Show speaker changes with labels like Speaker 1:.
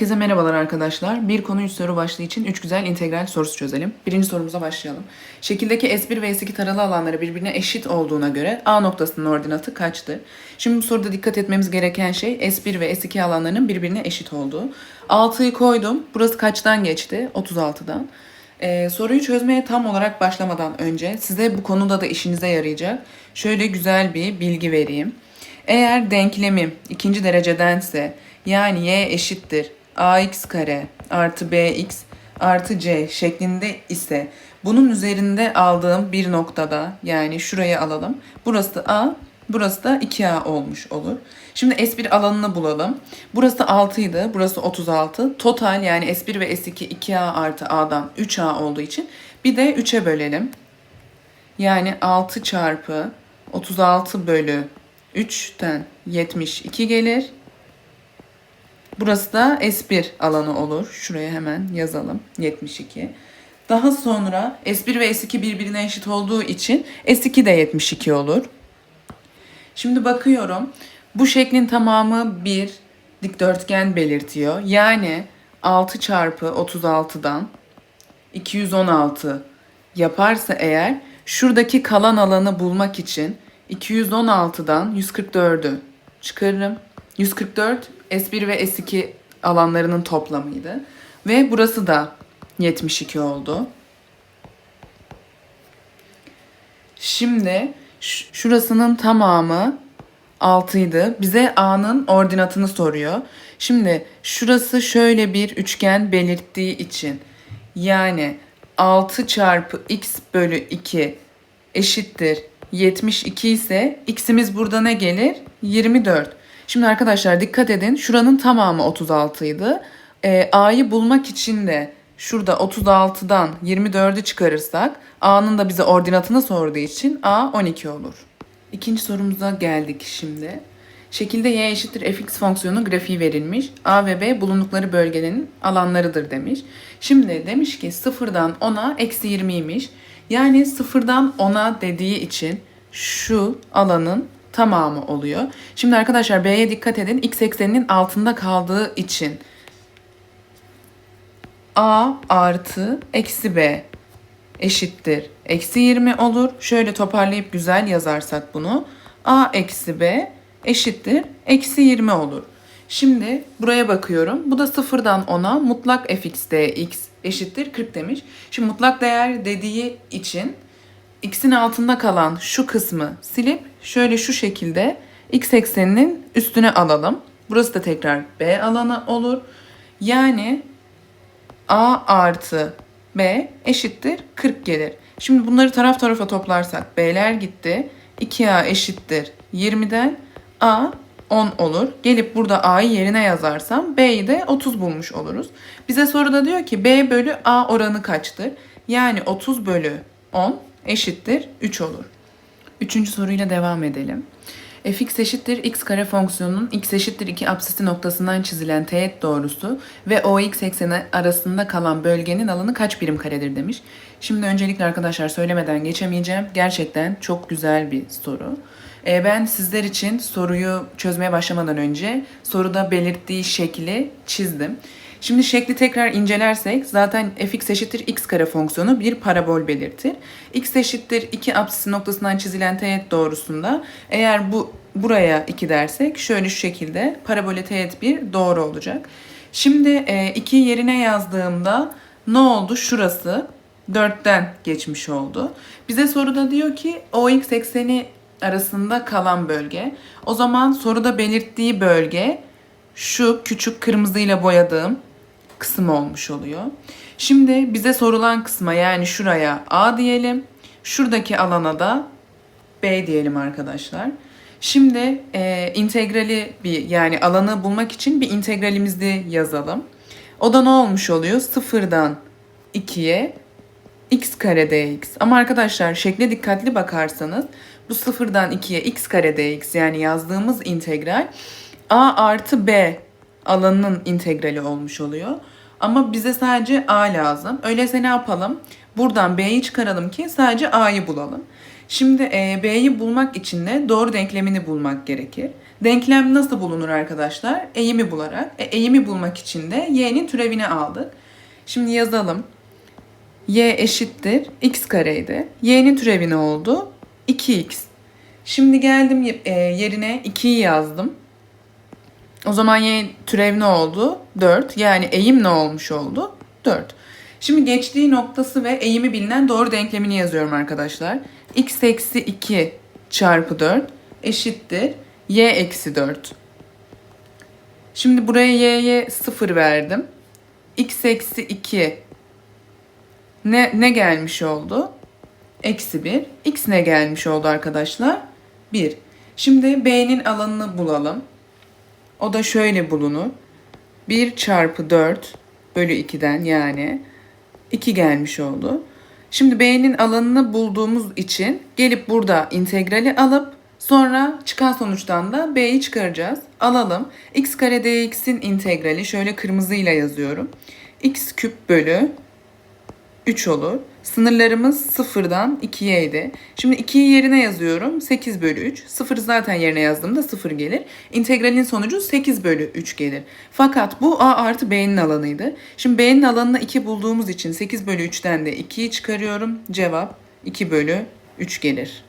Speaker 1: Herkese merhabalar arkadaşlar. Bir konu 3 soru başlığı için 3 güzel integral sorusu çözelim. Birinci sorumuza başlayalım. Şekildeki S1 ve S2 taralı alanları birbirine eşit olduğuna göre A noktasının ordinatı kaçtır? Şimdi bu soruda dikkat etmemiz gereken şey S1 ve S2 alanlarının birbirine eşit olduğu. 6'yı koydum. Burası kaçtan geçti? 36'dan. Ee, soruyu çözmeye tam olarak başlamadan önce size bu konuda da işinize yarayacak şöyle güzel bir bilgi vereyim. Eğer denklemim ikinci derecedense yani y eşittir ax kare artı bx artı c şeklinde ise bunun üzerinde aldığım bir noktada yani şurayı alalım. Burası a, burası da 2a olmuş olur. Şimdi S1 alanını bulalım. Burası 6 idi, burası 36. Total yani S1 ve S2 2a artı a'dan 3a olduğu için bir de 3'e bölelim. Yani 6 çarpı 36 bölü 3'ten 72 gelir. Burası da S1 alanı olur. Şuraya hemen yazalım. 72. Daha sonra S1 ve S2 birbirine eşit olduğu için S2 de 72 olur. Şimdi bakıyorum. Bu şeklin tamamı bir dikdörtgen belirtiyor. Yani 6 çarpı 36'dan 216 yaparsa eğer şuradaki kalan alanı bulmak için 216'dan 144'ü çıkarırım. 144 S1 ve S2 alanlarının toplamıydı. Ve burası da 72 oldu. Şimdi şurasının tamamı 6 idi. Bize A'nın ordinatını soruyor. Şimdi şurası şöyle bir üçgen belirttiği için yani 6 çarpı x bölü 2 eşittir 72 ise x'imiz burada ne gelir? 24. Şimdi arkadaşlar dikkat edin. Şuranın tamamı 36 idi. Ee, A'yı bulmak için de şurada 36'dan 24'ü çıkarırsak A'nın da bize ordinatını sorduğu için A 12 olur. İkinci sorumuza geldik şimdi. Şekilde y eşittir fx fonksiyonu grafiği verilmiş. A ve B bulundukları bölgenin alanlarıdır demiş. Şimdi demiş ki sıfırdan 10'a eksi 20'ymiş. Yani sıfırdan 10'a dediği için şu alanın tamamı oluyor. Şimdi arkadaşlar B'ye dikkat edin. X ekseninin altında kaldığı için A artı eksi B eşittir. Eksi 20 olur. Şöyle toparlayıp güzel yazarsak bunu. A eksi B eşittir. Eksi 20 olur. Şimdi buraya bakıyorum. Bu da sıfırdan 10'a mutlak fx dx eşittir 40 demiş. Şimdi mutlak değer dediği için x'in altında kalan şu kısmı silip şöyle şu şekilde x ekseninin üstüne alalım. Burası da tekrar b alanı olur. Yani a artı b eşittir 40 gelir. Şimdi bunları taraf tarafa toplarsak b'ler gitti. 2a eşittir 20'den a 10 olur. Gelip burada a'yı yerine yazarsam b'yi de 30 bulmuş oluruz. Bize soruda diyor ki b bölü a oranı kaçtır? Yani 30 bölü 10 eşittir 3 olur. Üçüncü soruyla devam edelim. fx eşittir x kare fonksiyonunun x eşittir 2 apsisi noktasından çizilen teğet doğrusu ve ox ekseni arasında kalan bölgenin alanı kaç birim karedir demiş. Şimdi öncelikle arkadaşlar söylemeden geçemeyeceğim. Gerçekten çok güzel bir soru. Ee, ben sizler için soruyu çözmeye başlamadan önce soruda belirttiği şekli çizdim. Şimdi şekli tekrar incelersek zaten fx eşittir x kare fonksiyonu bir parabol belirtir. x eşittir 2 apsisi noktasından çizilen teğet doğrusunda eğer bu buraya 2 dersek şöyle şu şekilde parabole teğet bir doğru olacak. Şimdi 2 yerine yazdığımda ne oldu? Şurası 4'ten geçmiş oldu. Bize soruda diyor ki OX ekseni arasında kalan bölge. O zaman soruda belirttiği bölge şu küçük kırmızıyla boyadığım kısım olmuş oluyor. Şimdi bize sorulan kısma yani şuraya A diyelim. Şuradaki alana da B diyelim arkadaşlar. Şimdi e, integrali bir yani alanı bulmak için bir integralimizi yazalım. O da ne olmuş oluyor? Sıfırdan 2'ye x kare dx. Ama arkadaşlar şekle dikkatli bakarsanız bu sıfırdan 2'ye x kare dx yani yazdığımız integral a artı b alanının integrali olmuş oluyor. Ama bize sadece a lazım. Öyleyse ne yapalım? Buradan B'yi çıkaralım ki sadece A'yı bulalım. Şimdi e, B'yi bulmak için de doğru denklemini bulmak gerekir. Denklem nasıl bulunur arkadaşlar? Eğimi bularak. E, eğimi bulmak için de y'nin türevini aldık. Şimdi yazalım. y eşittir x kareydi. y'nin türevi ne oldu? 2x. Şimdi geldim e, yerine 2'yi yazdım. O zaman y türev ne oldu? 4. Yani eğim ne olmuş oldu? 4. Şimdi geçtiği noktası ve eğimi bilinen doğru denklemini yazıyorum arkadaşlar. x eksi 2 çarpı 4 eşittir y eksi 4. Şimdi buraya y'ye 0 verdim. x eksi 2 ne, ne gelmiş oldu? Eksi 1. x ne gelmiş oldu arkadaşlar? 1. Şimdi b'nin alanını bulalım. O da şöyle bulunur. 1 çarpı 4 bölü 2'den yani 2 gelmiş oldu. Şimdi b'nin alanını bulduğumuz için gelip burada integrali alıp sonra çıkan sonuçtan da b'yi çıkaracağız. Alalım. x kare dx'in integrali şöyle kırmızıyla yazıyorum. x küp bölü 3 olur. Sınırlarımız sıfırdan 2'ye idi. Şimdi 2'yi yerine yazıyorum. 8 bölü 3. 0 zaten yerine yazdığımda 0 gelir. İntegralin sonucu 8 bölü 3 gelir. Fakat bu a artı b'nin alanıydı. Şimdi b'nin alanını 2 bulduğumuz için 8 bölü 3'ten de 2'yi çıkarıyorum. Cevap 2 bölü 3 gelir.